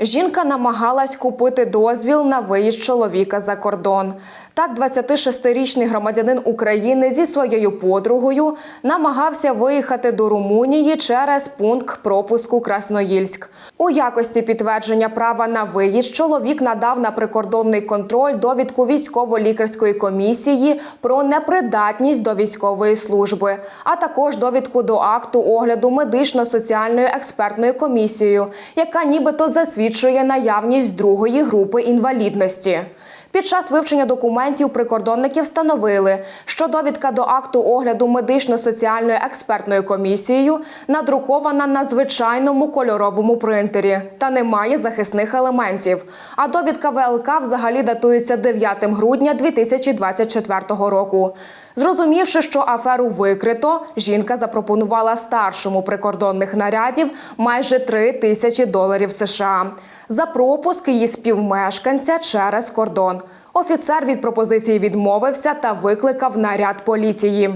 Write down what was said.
Жінка намагалась купити дозвіл на виїзд чоловіка за кордон. Так, 26-річний громадянин України зі своєю подругою намагався виїхати до Румунії через пункт пропуску Красноїльськ. У якості підтвердження права на виїзд чоловік надав на прикордонний контроль довідку військово-лікарської комісії про непридатність до військової служби, а також довідку до акту огляду медично-соціальною експертною комісією, яка нібито засвідчує наявність другої групи інвалідності. Під час вивчення документів прикордонники встановили, що довідка до акту огляду медично-соціальною експертною комісією надрукована на звичайному кольоровому принтері та не має захисних елементів. А довідка ВЛК взагалі датується 9 грудня 2024 року. Зрозумівши, що аферу викрито, жінка запропонувала старшому прикордонних нарядів майже 3 тисячі доларів США за пропуск її співмешканця через кордон. Офіцер від пропозиції відмовився та викликав наряд поліції.